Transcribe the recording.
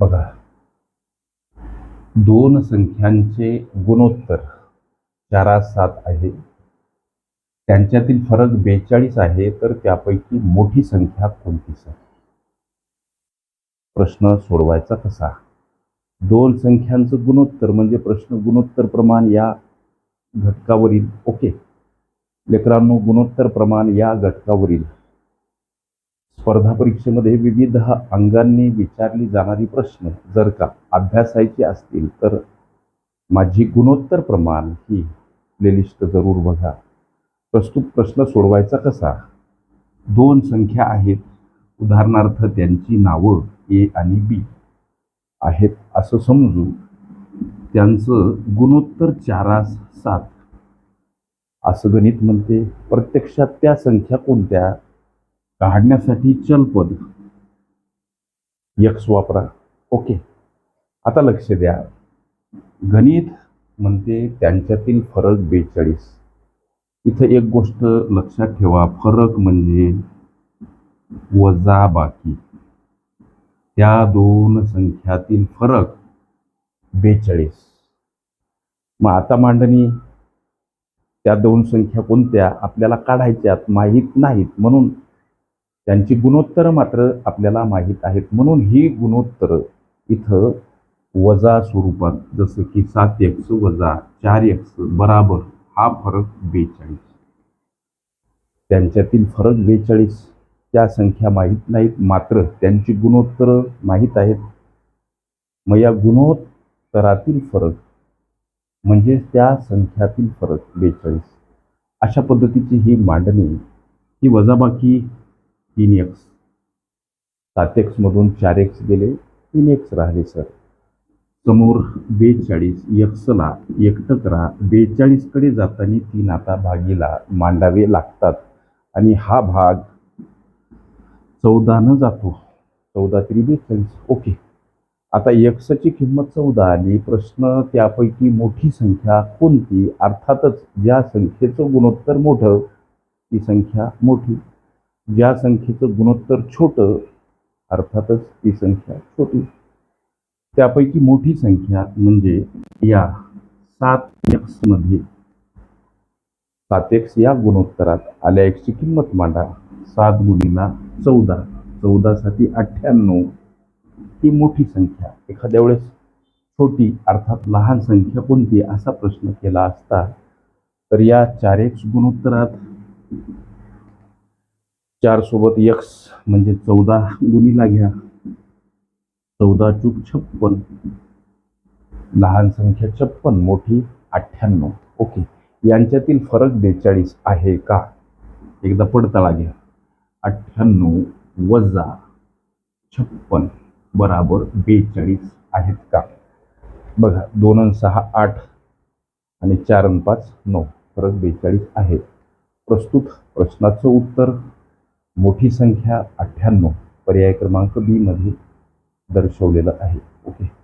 बघा. दोन संख्यांचे गुणोत्तर चारा सात आहे. त्यांच्यातील फरक बेचाळीस आहे तर त्यापैकी मोठी संख्या कोणतीच आहे? प्रश्न सोडवायचा कसा? दोन संख्यांचं गुणोत्तर म्हणजे प्रश्न गुणोत्तर प्रमाण या घटकावरील. ओके. लेकरांनो गुणोत्तर प्रमाण या घटकावरील. स्पर्धा परीक्षेमध्ये विविध अंगांनी विचारली जाणारी प्रश्न जर का अभ्यासायची असतील तर माझी गुणोत्तर प्रमाण ही प्लेलिस्ट जरूर बघा. प्रस्तुत प्रश्न सोडवायचा कसा? दोन संख्या आहेत. उदाहरणार्थ त्यांची नावं ए आणि बी आहेत असं समजू. त्यांचं गुणोत्तर चारास सात. असं गणित म्हणते. प्रत्यक्षात त्या संख्या कोणत्या? काढण्यासाठी चलपद. यक्स वापरा. ओके. आता लक्ष द्या. गणित म्हणते त्यांच्यातील फरक बेचाळीस. इथं एक गोष्ट लक्षात ठेवा. फरक म्हणजे वजा बाकी. त्या दोन संख्यातील फरक बेचाळीस. मग आता मांडणी. त्या दोन संख्या कोणत्या? आपल्याला काढायच्यात. माहीत नाहीत. म्हणून त्यांची गुणोत्तरं मात्र आपल्याला माहीत आहेत. म्हणून ही गुणोत्तरं इथं वजा स्वरूपात जसं की सात एक्स वजा चार एक्स बराबर हा फरक बेचाळीस. त्यांच्यातील फरक बेचाळीस. त्या संख्या माहीत नाहीत मात्र त्यांची गुणोत्तरं माहीत आहेत. मग या गुणोत्तरातील फरक म्हणजे त्या संख्यातील फरक बेचाळीस. अशा पद्धतीची ही मांडणी ही वजाबाकी तीन एक्स सात एक्समधून चार एक्स गेले तीन एक्स राहिले सर. समोर बेचाळीस एक्सला एकटक राहा. बेचाळीसकडे जाताना तीन आता भागीला मांडावे लागतात. आणि हा भाग चौदानं जातो. चौदा तरी बेचाळीस. ओके. आता एक्सची किंमत चौदा आली प्रश्न त्यापैकी मोठी संख्या कोणती? अर्थातच ज्या संख्येचं गुणोत्तर मोठं ती संख्या मोठी. ज्या संख्येचं गुणोत्तर छोटं अर्थातच ती संख्या छोटी. त्यापैकी मोठी संख्या म्हणजे या सात एक्समध्ये सात एक्स या गुणोत्तरात आल्या एक्सची किंमत मांडा. सात गुणीला चौदा. चौदासाठी अठ्ठ्याण्णव. ही मोठी संख्या. एखाद्या वेळेस छोटी अर्थात लहान संख्या कोणती? असा प्रश्न केला असता तर या चार एक्स गुणोत्तरात चार सोबत यक्स म्हणजे चौदा गुणीला घ्या. चौदा चूक छप्पन. लहान संख्या छप्पन मोठी अठ्ठ्याण्णव. ओके यांच्यातील फरक बेचाळीस आहे का? एकदा पडताळा घ्या. अठ्ठ्याण्णव वजा छप्पन बराबर बेचाळीस आहेत का? बघा दोन सहा आठ आणि चार पाच नऊ. फरक बेचाळीस आहे. प्रस्तुत प्रश्नाचं उत्तर मोठी संख्या अठ्ठ्याण्णव पर्याय क्रमांक बीमध्ये दर्शवलेलं आहे. ओके